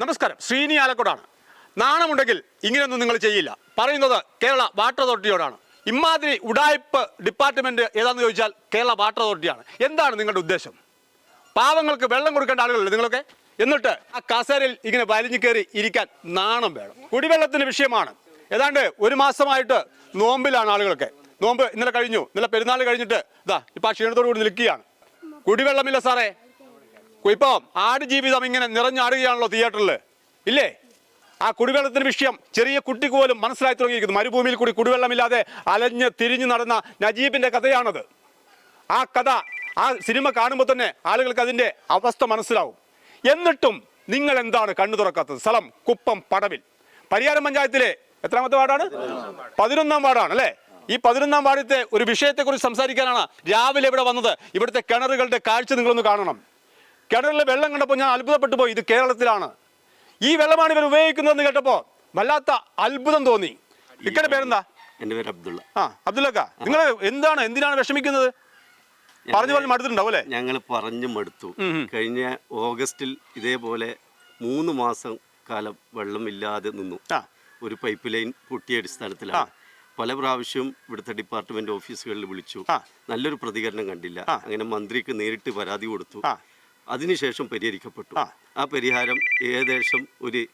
നമസ്കാരം. ശ്രീനി ആലക്കോടാണ്. നാണമുണ്ടെങ്കിൽ ഇങ്ങനെയൊന്നും നിങ്ങൾ ചെയ്യില്ല. പറയുന്നത് കേരള വാട്ടർ അതോറിറ്റിയോടാണ്. ഇമാതിരി ഉടായ്പ് ഡിപ്പാർട്ട്മെന്റ് ഏതാണെന്ന് ചോദിച്ചാൽ കേരള വാട്ടർ അതോറിറ്റിയാണ്. എന്താണ് നിങ്ങളുടെ ഉദ്ദേശം? പാവങ്ങൾക്ക് വെള്ളം കൊടുക്കേണ്ട ആളുകളല്ലേ നിങ്ങളൊക്കെ? എന്നിട്ട് ആ കസേരയിൽ ഇങ്ങനെ വലിഞ്ഞു കയറി ഇരിക്കാൻ നാണം വേണം. കുടിവെള്ളത്തിന്റെ വിഷയമാണ്. ഏതാണ്ട് ഒരു മാസമായിട്ട് നോമ്പിലാണ് ആളുകളൊക്കെ. നോമ്പ് ഇന്നലെ കഴിഞ്ഞു. ഇന്നലെ പെരുന്നാൾ കഴിഞ്ഞിട്ട് ഇതാ ഇപ്പൊ ആ ക്ഷീണത്തോടു കൂടി നിൽക്കുകയാണ്. കുടിവെള്ളമില്ല സാറേ. ഇപ്പം ആടുജീവിതം ഇങ്ങനെ നിറഞ്ഞാടുകയാണല്ലോ തിയേറ്ററിൽ ഇല്ലേ? ആ കുടിവെള്ളത്തിന് വിഷയം ചെറിയ കുട്ടിക്ക് പോലും മനസ്സിലായി തുടങ്ങിയിരിക്കുന്നു. മരുഭൂമിയിൽ കൂടി കുടിവെള്ളമില്ലാതെ അലഞ്ഞ് തിരിഞ്ഞു നടന്ന നജീബിന്റെ കഥയാണത്. ആ കഥ ആ സിനിമ കാണുമ്പോൾ തന്നെ ആളുകൾക്ക് അതിന്റെ അവസ്ഥ മനസ്സിലാവും. എന്നിട്ടും നിങ്ങൾ എന്താണ് കണ്ണു തുറക്കാത്തത്? സ്ഥലം കുപ്പം പടവിൽ. പരിയാരം പഞ്ചായത്തിലെ എത്രാമത്തെ വാർഡാണ്? പതിനൊന്നാം വാർഡാണ് അല്ലേ? ഈ പതിനൊന്നാം വാർഡത്തെ ഒരു വിഷയത്തെക്കുറിച്ച് സംസാരിക്കാനാണ് രാവിലെ ഇവിടെ വന്നത്. ഇവിടുത്തെ കിണറുകളുടെ കാഴ്ച നിങ്ങളൊന്ന് കാണണം. കിണറിലെ വെള്ളം കണ്ടപ്പോൾ ഞാൻ അത്ഭുതപ്പെട്ടു പോയി. ഇത് കേരളത്തിലാണ്. ഈ വെള്ളമാണ് ഇവർ ഉപയോഗിക്കുന്നതെന്ന് കേട്ടപ്പോൾ വല്ലാത്ത അത്ഭുതം തോന്നി. ഇക്കടെ പേരെന്താ? എന്റെ പേര് അബ്ദുള്ള. ആ അബ്ദുല്ലക്ക നിങ്ങൾ എന്താണ് എന്തിനാണ് വിഷമിക്കുന്നത്? പറഞ്ഞു പറഞ്ഞു മടുത്തിട്ടുണ്ടാവും അല്ലേ? ഞങ്ങൾ പറഞ്ഞു മടുത്തു. കഴിഞ്ഞ ഓഗസ്റ്റിൽ ഇതേപോലെ മൂന്ന് മാസം കാലം വെള്ളമില്ലാതെ നിന്നു. ആ. ഒരു പൈപ്പ് ലൈൻ പൊട്ടിയ അടിസ്ഥാനത്തിലാണ് പല പ്രാവശ്യവും ഇവിടുത്തെ ഡിപ്പാർട്ട്മെന്റ് ഓഫീസുകളിൽ വിളിച്ചു. നല്ലൊരു പ്രതികരണം കണ്ടില്ല. അങ്ങനെ മന്ത്രിക്ക് നേരിട്ട് പരാതി കൊടുത്തു. അതിനുശേഷം പരിഹരിക്കപ്പെട്ടു. ആ. പരിഹാരം ഏകദേശം ഒരു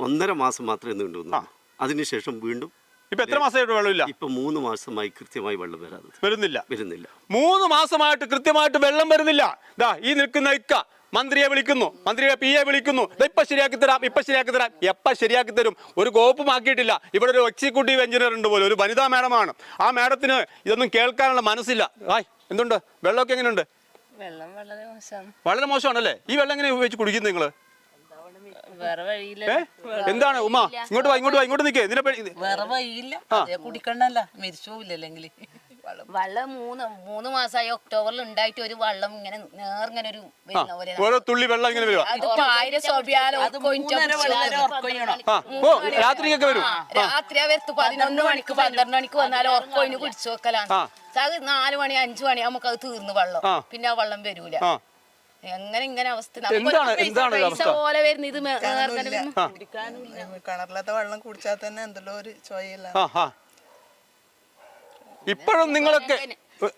ഒന്നര മാസം മാത്രമേ നീണ്ടുന്നു അതിനുശേഷം വീണ്ടും ഇപ്പൊ എത്ര മാസമായിട്ട് വെള്ളമില്ല? ഇപ്പൊ മൂന്ന് മാസമായി കൃത്യമായി വെള്ളം വരാതെ. വരുന്നില്ല. വരുന്നില്ല. മൂന്ന് മാസമായിട്ട് കൃത്യമായിട്ട് വെള്ളം വരുന്നില്ല. ദാ ഈ നിൽക്കുന്ന ഇക്ക മന്ത്രിയെ വിളിക്കുന്നു. മന്ത്രിയെ പി എ വിളിക്കുന്നു. ഇപ്പൊ ശരിയാക്കി തരാം ഇപ്പൊ ശരിയാക്കി തരാം. എപ്പ ശരിയാക്കി തരും? ഒരു കോപ്പും ആക്കിയിട്ടില്ല ഇവിടെ ഒരു എക്സിക്യൂട്ടീവ് എഞ്ചിനീയർ ഉണ്ട് പോലും ഒരു വനിതാ മാഡമാണ്. ആ മാഡത്തിന് ഇതൊന്നും കേൾക്കാനുള്ള മനസ്സില്ല. ആയ് എന്തുണ്ട്? വെള്ളമൊക്കെ എങ്ങനെയുണ്ട്? വെള്ളം വളരെ മോശമാണ് വളരെ മോശമാണല്ലേ? ഈ വെള്ളം എങ്ങനെ ഉപയോഗിച്ച് കുടിക്കുന്നത് നിങ്ങൾ? വേറെ വഴിയില്ല. എന്താണ്? ഉമ്മ ഇങ്ങോട്ട് വാ ഇങ്ങോട്ട് വാ ഇങ്ങോട്ട് നിൽക്കേ ഇതിനെ വേറെ വഴിയില്ല. കുടിക്കണ്ടല്ല. മരിച്ചു പോവില്ല അല്ലെങ്കിൽ വെള്ളം. മൂന്ന് മൂന്ന് മാസമായി ഒക്ടോബറിൽ ഉണ്ടായിട്ട് ഒരു വള്ളം ഇങ്ങനെ നേർങ്ങനെ ഒരു വരുന്ന പോലെ ഓരോ തുള്ളി വെള്ളം ഇങ്ങനെ വരും അത് ആയിരം സോബിയാലോ വെള്ളം രാത്രിക്കൊക്കെ വരും. രാത്രി വരുത്ത് പതിനൊന്ന് മണിക്ക് പന്ത്രണ്ട് മണിക്ക് വന്നാലും ഉറക്കൊയിന് കുടിച്ചു വെക്കലാണ്. അത് നാല് മണി അഞ്ചു മണി നമുക്ക് അത് തീർന്നു വെള്ളം. പിന്നെ ആ വെള്ളം വരൂല. എങ്ങനെ ഇങ്ങനെ അവസ്ഥ. പോലെ വരുന്ന ഇത്. കിണറിലത്തെ വെള്ളം കുടിച്ചാൽ തന്നെ എന്തെല്ലോ ഒരു ചോയല്ല ഇപ്പോഴും നിങ്ങളൊക്കെ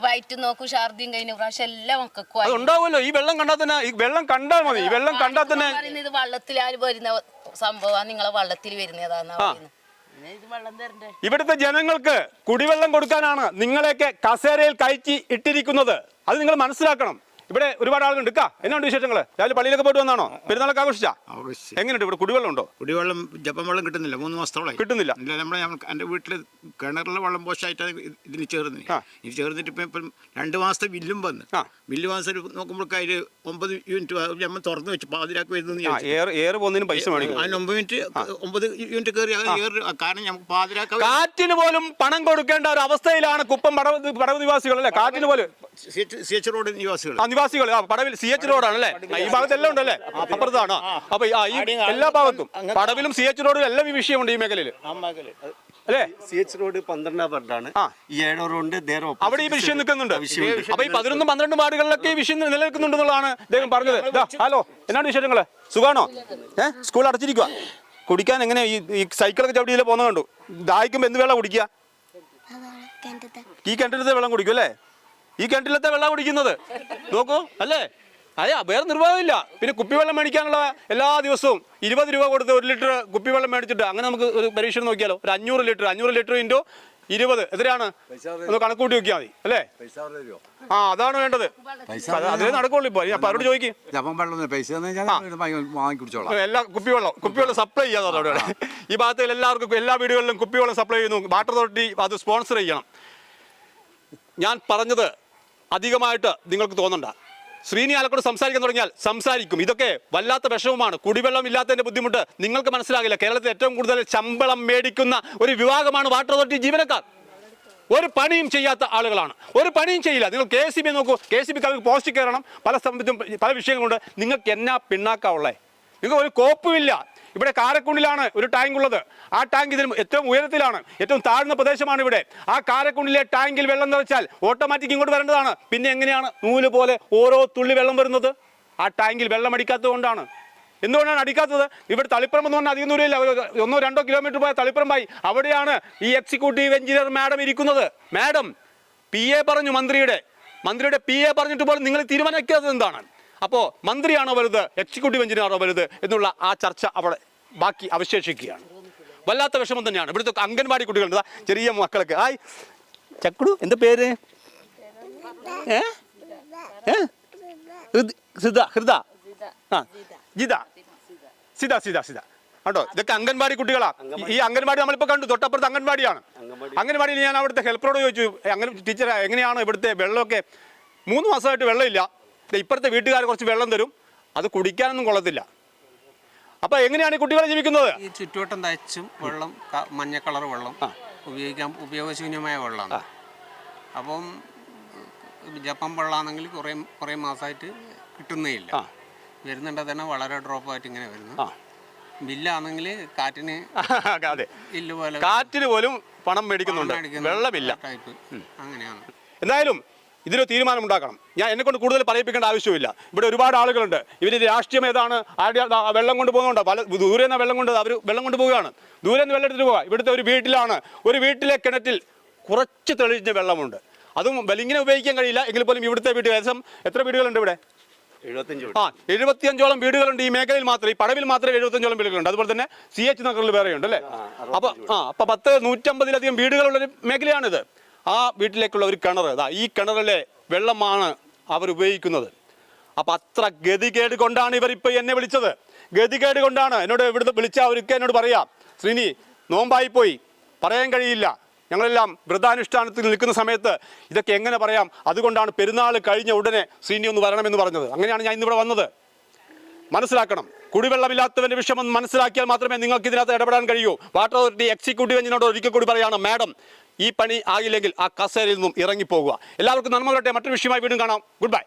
വയറ്റ് നോക്കൂ ഛർദിയും കഴിഞ്ഞ പ്രാവശ്യം എല്ലാം മക്കൾക്കും ഉണ്ടാവുമല്ലോ. ഈ വെള്ളം കണ്ടാൽ തന്നെ ഈ വെള്ളം കണ്ടാൽ മതി. ഈ വെള്ളം കണ്ടാൽ തന്നെ ഇത് വള്ളത്തിലാൽ വരുന്ന സംഭവമാണ് നിങ്ങളെ വള്ളത്തിൽ വരുന്നതാന്ന് പറയുന്നത്. ഇവിടുത്തെ ജനങ്ങൾക്ക് കുടിവെള്ളം കൊടുക്കാനാണ് നിങ്ങളെയൊക്കെ കസേരയിൽ കയറ്റി ഇട്ടിരിക്കുന്നത്. അത് നിങ്ങൾ മനസ്സിലാക്കണം. ഇവിടെ ഒരുപാട് ആളുകൾ എടുക്കാ എന്നാണ് വിശേഷങ്ങൾ രാവിലെ പള്ളിയിലൊക്കെ പോയിട്ട് വന്നാണോ? പെരുന്നാളൊക്കെ ആഘോഷിച്ചാ? എങ്ങനെയുണ്ട് ഇവിടെ? കുടിവെള്ളം ഉണ്ടോ കുടിവെള്ളം ജപ്പം വെള്ളം കിട്ടുന്നില്ല. മൂന്ന് മാസത്തോളം കിട്ടുന്നില്ല. ഇല്ല നമ്മളെ എന്റെ എന്റെ വീട്ടിൽ കിണറിലെ വെള്ളം പോഷായിട്ട് ഇതിന് ചേർന്ന് ഇനി ഇത് ചേർന്നിട്ട് ഇപ്പം ഇപ്പം രണ്ട് മാസത്തെ ബില്ലും വന്ന്. ബില്ല് മാസം നോക്കുമ്പോൾ അതിൽ ഒമ്പത് യൂണിറ്റ് നമ്മൾ തുറന്ന് വെച്ച് പാതിരാക്ക് പോകുന്നതിന് പൈസ വേണം അതിന് ഒമ്പത് മിനിറ്റ് ഒമ്പത് യൂണിറ്റ് കയറി കാരണം നമുക്ക് പാതിരാക്ക കാറ്റിന് പോലും പണം കൊടുക്കേണ്ട ഒരു അവസ്ഥയിലാണ് കുപ്പം പടവ് പടവ് നിവാസികൾ അല്ലേ? കാറ്റിന് പോലും സി എച്ച് റോഡ് നിവാസികൾ ആ നിവാസികൾ ആ പടവിൽ സി എച്ച് റോഡാണ് അല്ലേ ഈ ഭാഗത്തെല്ലാം ഉണ്ടല്ലേ? അപ്പുറത്താണോ. അപ്പൊ ഈ- എല്ലാ ഭാഗത്തും പടവിലും സി എച്ച് റോഡിലും എല്ലാം ഈ വിഷയമുണ്ട് ഈ മേഖലയിൽ. അല്ലേ? സി എച്ച് റോഡ് പന്ത്രണ്ടാം വാർഡാണ് ഏഴോ റോഡ് നേരെ അവിടെ ഈ വിഷയം നിൽക്കുന്നുണ്ട്. അപ്പൊ ഈ പതിനൊന്നും പന്ത്രണ്ടും വാർഡുകളിലൊക്കെ ഈ വിഷയം നിലനിൽക്കുന്നുണ്ടെന്നുള്ളതാണ് അദ്ദേഹം പറഞ്ഞത്. ദാ, ഹലോ എന്നാണ് വിശേഷങ്ങൾ? സുഖാണോ? ഏ സ്കൂൾ അടച്ചിരിക്കുക കുടിക്കാൻ എങ്ങനെ ഈ ഈ സൈക്കിളൊക്കെ ചവിട്ടിയിലെ പോകുന്ന കണ്ടു? ദാഹിക്കുമ്പോ എന്ത് വെള്ളം കുടിക്കുക? ഈ കിണറ്റിലത്തെ വെള്ളം കുടിക്കും അല്ലേ? ഈ കിണറ്റിലത്തെ വെള്ളം കുടിക്കുന്നത്. നോക്കൂ അല്ലേ? അതെ വേറെ നിർവാഹമില്ല. പിന്നെ കുപ്പിവെള്ളം മേടിക്കാനുള്ള എല്ലാ ദിവസവും ഇരുപത് രൂപ കൊടുത്ത് ഒരു ലിറ്റർ കുപ്പിവെള്ളം മേടിച്ചിട്ട് അങ്ങനെ നമുക്ക് ഒരു പരീക്ഷണം നോക്കിയാലോ? ഒരു അഞ്ഞൂറ് ലിറ്റർ അഞ്ഞൂറ് ലിറ്റർ ഇന്റു ഇരുപത്. എത്രയാണ് ഒന്ന് കണക്ക് കൂട്ടി നോക്കിയാൽ മതി അല്ലേ? ആ അതാണ് വേണ്ടത്. അത് നടക്കുള്ളൂ ഇപ്പൊ. അപ്പൊ അവരോട് ചോദിക്കും? എല്ലാ കുപ്പിവെള്ളം കുപ്പിവെള്ളം സപ്ലൈ ചെയ്യാതെ അവിടെ. ഈ ഭാഗത്തിൽ എല്ലാവർക്കും എല്ലാ വീടുകളിലും കുപ്പിവെള്ളം സപ്ലൈ ചെയ്യുന്നു. വാട്ടർ അതോറിറ്റി അത് സ്പോൺസർ ചെയ്യണം. ഞാൻ പറഞ്ഞത് അധികമായിട്ട് നിങ്ങൾക്ക് തോന്നണ്ട. ശ്രീനി ആലക്കോട് സംസാരിക്കാൻ തുടങ്ങിയാൽ സംസാരിക്കും. ഇതൊക്കെ വല്ലാത്ത വിഷമമാണ്. കുടിവെള്ളം ഇല്ലാത്തതിന്റെ ബുദ്ധിമുട്ട് നിങ്ങൾക്ക് മനസ്സിലാകില്ല. കേരളത്തിൽ ഏറ്റവും കൂടുതൽ ശമ്പളം മേടിക്കുന്ന ഒരു വിഭാഗമാണ് വാട്ടർ അതോറിറ്റി ജീവനക്കാർ. ഒരു പണിയും ചെയ്യാത്ത ആളുകളാണ്. ഒരു പണിയും ചെയ്യില്ല. നിങ്ങൾ കെ സി ബി നോക്കൂ. കെ സി ബിക്ക് പോസ്റ്റ് കയറണം. പല സംബന്ധിച്ചും പല വിഷയങ്ങളുണ്ട്. നിങ്ങൾക്ക് എന്നാ പിണ്ണാക്കാവുള്ളേ നിങ്ങൾക്ക് ഒരു കോപ്പുമില്ല ഇവിടെ കാരക്കുണ്ടിലാണ് ഒരു ടാങ്ക് ഉള്ളത്. ആ ടാങ്ക് ഇതിന് ഏറ്റവും ഉയരത്തിലാണ് ഏറ്റവും താഴ്ന്ന പ്രദേശമാണ് ഇവിടെ. ആ കാരക്കുണ്ടിലെ ടാങ്കിൽ വെള്ളം നിറച്ചാൽ ഓട്ടോമാറ്റിക് ഇങ്ങോട്ട് വരേണ്ടതാണ്. പിന്നെ എങ്ങനെയാണ് നൂൽ പോലെ ഓരോ തുള്ളി വെള്ളം വരുന്നത്? ആ ടാങ്കിൽ വെള്ളം അടിക്കാത്തത് കൊണ്ടാണ്. എന്തുകൊണ്ടാണ് അടിക്കാത്തത്? ഇവിടെ തളിപ്പുറം എന്ന് പറഞ്ഞാൽ അധികം ദൂരമില്ല. ഒന്നോ രണ്ടോ കിലോമീറ്റർ പോയ തളിപ്പറമ്പായി. അവിടെയാണ് ഈ എക്സിക്യൂട്ടീവ് എഞ്ചിനീയർ മാഡം ഇരിക്കുന്നത്. മാഡം പി പറഞ്ഞു മന്ത്രിയുടെ. മന്ത്രിയുടെ പി എ പറഞ്ഞിട്ട് പോലും നിങ്ങൾ തീരുമാനിക്കാത്തത് എന്താണ്? അപ്പോൾ മന്ത്രിയാണോ വലുത് എക്സിക്യൂട്ടീവ് എഞ്ചിനീയറാണോ വലുത് എന്നുള്ള ആ ചർച്ച അവിടെ ബാക്കി അവശേഷിക്കുകയാണ്. വല്ലാത്ത വിഷമം തന്നെയാണ്. ഇവിടുത്തെ അംഗൻവാടി കുട്ടികളുണ്ട് ചെറിയ മക്കളൊക്കെ ആയി ചക്കുടു എന്താ പേര്? ഏ? ഹൃദ- ആ ജിത. സിത സിത സിത. കേട്ടോ ഇതൊക്കെ അംഗൻവാടി കുട്ടികളാ. ഈ അംഗൻവാടി നമ്മളിപ്പോൾ കണ്ടു തൊട്ടപ്പുറത്ത് അംഗൻവാടിയാണ്. അംഗൻവാടിയിൽ ഞാൻ അവിടുത്തെ ഹെൽപ്പറോട് ചോദിച്ചു അങ്ങനെ ടീച്ചർ എങ്ങനെയാണോ ഇവിടുത്തെ വെള്ളമൊക്കെ? മൂന്ന് മാസമായിട്ട് വെള്ളമില്ല. ഇപ്പുറത്തെ വീട്ടുകാർ കുറച്ച് വെള്ളം തരും. അത് കുടിക്കാനൊന്നും കൊള്ളത്തില്ല. അപ്പൊ എങ്ങനെയാണ് ഈ കുട്ടികൾ ജീവിക്കുന്നത്? ഈ ചുറ്റുവട്ടം തയ്ച്ചും വെള്ളം ക- മഞ്ഞ കളർ വെള്ളം ഉപയോഗിക്കാൻ ഉപയോഗശൂന്യമായ വെള്ളമാണ്. അപ്പം ജപ്പം വെള്ളമാണെങ്കിൽ കുറേ കുറേ മാസമായിട്ട് കിട്ടുന്നേ ഇല്ല ആ. വരുന്നുണ്ട് തന്നെ വളരെ ഡ്രോപ്പായിട്ട് ഇങ്ങനെ വരുന്നു. ആ. ബില്ലാണെങ്കിൽ കാറ്റിന് അതെ ഇല്ല് പോലെ കാറ്റിന് പോലും പണം മേടിക്കുന്നുണ്ട്. മേടിക്കുന്നു. വെള്ളമില്ല. ടൈപ്പ് അങ്ങനെയാണ്. എന്തായാലും ഇതിനൊരു തീരുമാനമുണ്ടാക്കണം. ഞാൻ എന്നെ കൊണ്ട് കൂടുതൽ പറയിപ്പിക്കേണ്ട ആവശ്യമില്ല. ഇവിടെ ഒരുപാട് ആളുകളുണ്ട്. ഇവർ രാഷ്ട്രീയം ഏതാണ്? ആരുടെ വെള്ളം കൊണ്ട് പോകുന്നുണ്ട്? പല ദൂരെ നിന്ന് വെള്ളം കൊണ്ട് അവർ വെള്ളം കൊണ്ട് പോവുകയാണ്. ദൂരെ നിന്ന് വെള്ളം എടുത്തിട്ട് പോകുക ഇവിടുത്തെ ഒരു വീട്ടിലാണ്. ഒരു വീട്ടിലെ കിണറ്റിൽ കുറച്ച് തെളിഞ്ഞ വെള്ളമുണ്ട്. അതും വലിങ്ങനെ ഉപയോഗിക്കാൻ കഴിയില്ല. എങ്കിൽ പോലും ഇവിടുത്തെ വീട്ടിൽ ഏകദേശം എത്ര വീടുകളുണ്ട് ഇവിടെ? ആ എഴുപത്തിയഞ്ചോളം വീടുകളുണ്ട് ഈ മേഖലയിൽ മാത്രം. ഈ പടവിൽ മാത്രമേ എഴുപത്തഞ്ചോളം വീടുകളുണ്ട്. അതുപോലെ തന്നെ സി എച്ച് നഗറിൽ വേറെയുണ്ട് അല്ലേ? അപ്പൊ ആ അപ്പൊ പത്ത് നൂറ്റമ്പതിലധികം വീടുകളുള്ള ഒരു മേഖലയാണിത്. ആ വീട്ടിലേക്കുള്ള ഒരു കിണർ ഇതാ ഈ കിണറിലെ വെള്ളമാണ് അവർ ഉപയോഗിക്കുന്നത്. അപ്പൊ അത്ര ഗതികേട് കൊണ്ടാണ് ഇവർ ഇപ്പൊ എന്നെ വിളിച്ചത്. ഗതികേട് കൊണ്ടാണ് എന്നോട് ഇവിടുന്ന് വിളിച്ച അവർക്ക് എന്നോട് പറയാം ശ്രീനി നോമ്പായി പോയി. പറയാൻ കഴിയില്ല. ഞങ്ങളെല്ലാം വ്രതാനുഷ്ഠാനത്തിൽ നിൽക്കുന്ന സമയത്ത് ഇതൊക്കെ എങ്ങനെ പറയാം? അതുകൊണ്ടാണ് പെരുന്നാൾ കഴിഞ്ഞ ഉടനെ ശ്രീനി ഒന്ന് വരണമെന്ന് പറഞ്ഞത്. അങ്ങനെയാണ് ഞാൻ ഇന്നിവിടെ വന്നത്. മനസ്സിലാക്കണം. കുടിവെള്ളമില്ലാത്തവന്റെ വിഷമം മനസ്സിലാക്കിയാൽ മാത്രമേ നിങ്ങൾക്ക് ഇതിനകത്ത് ഇടപെടാൻ കഴിയൂ. വാട്ടർ അതോറിറ്റി എക്സിക്യൂട്ടീവ് എഞ്ചിനോട് ഒരിക്കൽ കൂടി പറയാണ് മാഡം ഈ പണി ആയില്ലെങ്കിൽ ആ കസേരയിൽ നിന്നും ഇറങ്ങിപ്പോകുക. എല്ലാവർക്കും നന്മ വരട്ടെ. മറ്റൊരു വിഷയമായി വീണ്ടും കാണാം. Good bye